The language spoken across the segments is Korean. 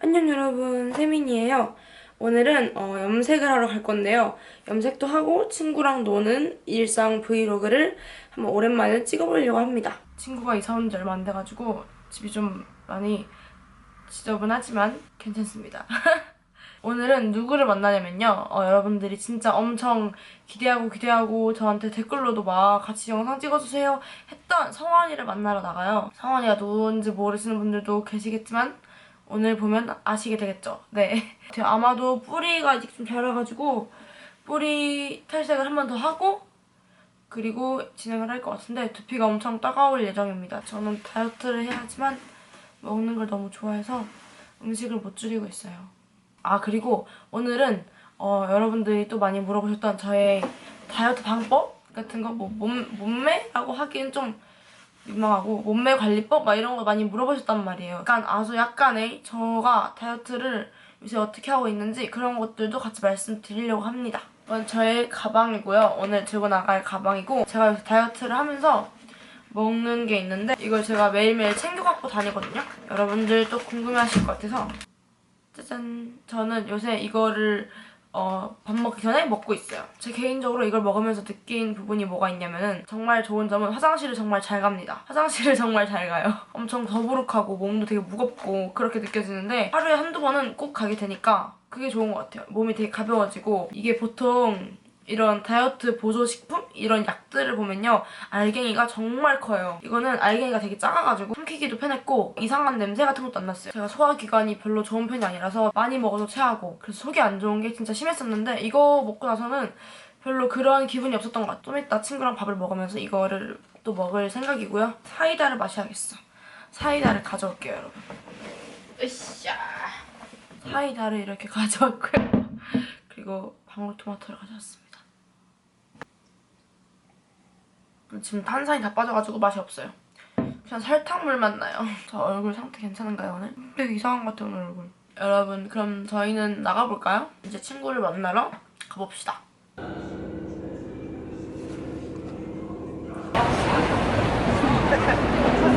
안녕 여러분 세민이에요. 오늘은 어, 염색을 하러 갈 건데요. 염색도 하고 친구랑 노는 일상 브이로그를 한번 오랜만에 찍어보려고 합니다. 친구가 이사 온 지 얼마 안 돼가지고 집이 좀 많이 지저분하지만 괜찮습니다. 오늘은 누구를 만나냐면요. 어, 여러분들이 진짜 엄청 기대하고 기대하고 저한테 댓글로도 막 같이 영상 찍어주세요 했던 성원이를 만나러 나가요. 성원이가 누군지 모르시는 분들도 계시겠지만 오늘 보면 아시게 되겠죠. 네. 아마도 뿌리가 아직 좀 자라가지고 뿌리 탈색을 한 번 더 하고 그리고 진행을 할 것 같은데 두피가 엄청 따가울 예정입니다. 저는 다이어트를 해야 하지만 먹는 걸 너무 좋아해서 음식을 못 줄이고 있어요. 아 그리고 오늘은 어, 여러분들이 또 많이 물어보셨던 저의 다이어트 방법 같은 거 뭐 몸매라고 하기엔 좀 민망하고 몸매 관리법 막 이런 거 많이 물어보셨단 말이에요. 약간 아주 약간의 저가 다이어트를 요새 어떻게 하고 있는지 그런 것들도 같이 말씀드리려고 합니다. 이건 저의 가방이고요. 오늘 들고 나갈 가방이고 제가 요새 다이어트를 하면서 먹는 게 있는데 이걸 제가 매일매일 챙겨 갖고 다니거든요. 여러분들 또 궁금해하실 것 같아서 짜잔. 저는 요새 이거를 어, 밥 먹기 전에 먹고 있어요. 제 개인적으로 이걸 먹으면서 느낀 부분이 뭐가 있냐면은 정말 좋은 점은 화장실을 정말 잘 갑니다. 화장실을 정말 잘 가요. 엄청 더부룩하고 몸도 되게 무겁고 그렇게 느껴지는데 하루에 한두 번은 꼭 가게 되니까 그게 좋은 것 같아요. 몸이 되게 가벼워지고 이게 보통 이런 다이어트 보조 식품? 이런 약들을 보면요. 알갱이가 정말 커요. 이거는 알갱이가 되게 작아가지고 삼키기도 편했고 이상한 냄새 같은 것도 안 났어요. 제가 소화기관이 별로 좋은 편이 아니라서 많이 먹어도 체하고 그래서 속이 안 좋은 게 진짜 심했었는데 이거 먹고 나서는 별로 그런 기분이 없었던 것 같아요. 좀 이따 친구랑 밥을 먹으면서 이거를 또 먹을 생각이고요. 사이다를 마셔야겠어. 사이다를 가져올게요 여러분. 으쌰. 사이다를 이렇게 가져왔고요. 그리고 방울토마토를 가져왔습니다 지금 탄산이 다 빠져가지고 맛이 없어요. 그냥 설탕물만 나요. 저 얼굴 상태 괜찮은가요 오늘? 되게 이상한 것 같아요 오늘 얼굴. 여러분 그럼 저희는 나가볼까요? 이제 친구를 만나러 가봅시다.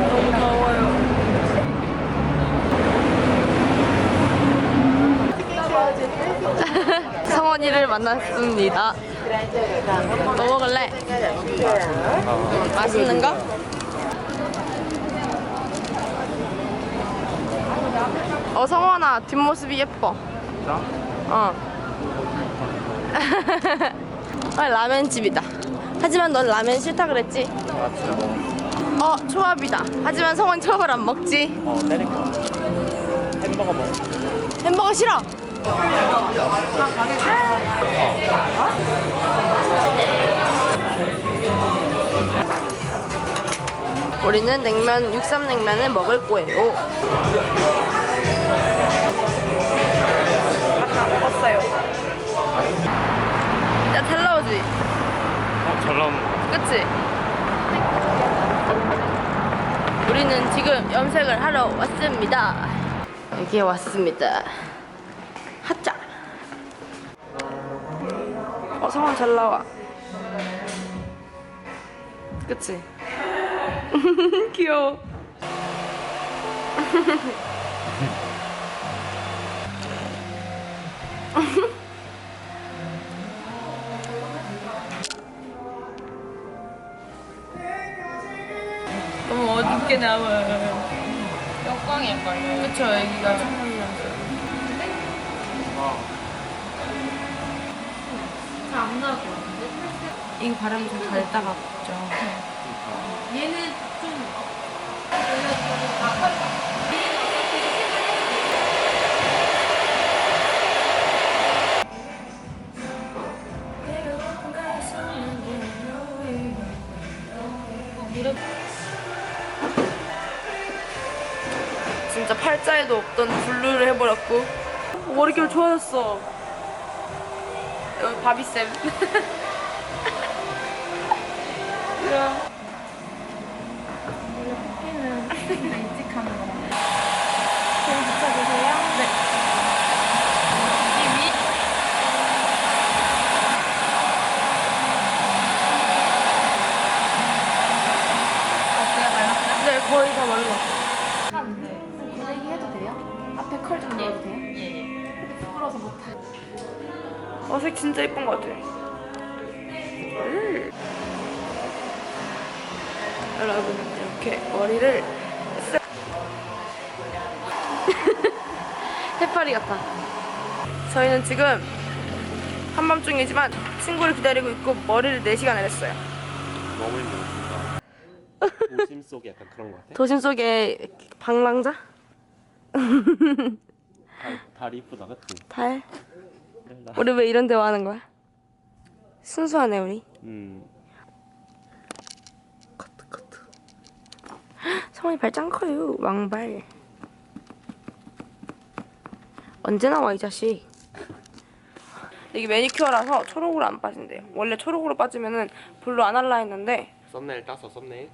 너무 더워요. 성원이를 만났습니다. 뭐 먹을래? 맛있는 거? 어 성원아 뒷모습이 예뻐. 진짜? 어. 아, 라면집이다. 하지만 넌 라면 싫다 그랬지? 아어 초밥이다. 하지만 성원 초밥을 안 먹지. 어 때릴 거야 햄버거 먹어 햄버거 싫어. 우리는 냉면, 육삼냉면을 먹을 거예요. 다 먹었어요. 야, 잘 나오지? 어? 잘 나오는 거 그치? 우리는 지금 염색을 하러 왔습니다. 여기에 왔습니다. 성원 잘 나와. 그치? 귀여워. 너무 어둡게 나와요. 역광일걸요. 그쵸, 여기가 청문이라서. 잘안 나올 것 같은데? 이거 바람이 좀 잘 따갑죠. 얘는 좀 진짜 팔자에도 없던 블루를 해버렸고 머릿결 좋아졌어 여기 바비쌤 이야. 일찍 하는 거라. 저희 붙여주세요 네이 위? 어때요? 말랐어요? 네 거의 다 말랐어. 색 진짜 예쁜 것 같아. 음. 여러분 이렇게 머리를 쓱 해파리 같아. 저희는 지금 한밤중이지만 친구를 기다리고 있고 머리를 4시간을 했어요. 너무 힘들었습니다. 도심 속에 약간 그런 거 같아. 도심 속의 방랑자? 달, 이쁘다, 그치? 달? 나- 우리 왜 이런 대화 하는 거야? 순수하네 우리. 음, 커트 커트. 성원이 발짱 커요. 왕발. 언제 나와 이 자식? 이게 매니큐어라서 초록으로 안 빠진대요. 원래 초록으로 빠지면은 블루 안 할라 했는데 썸네일 따서 썸네일.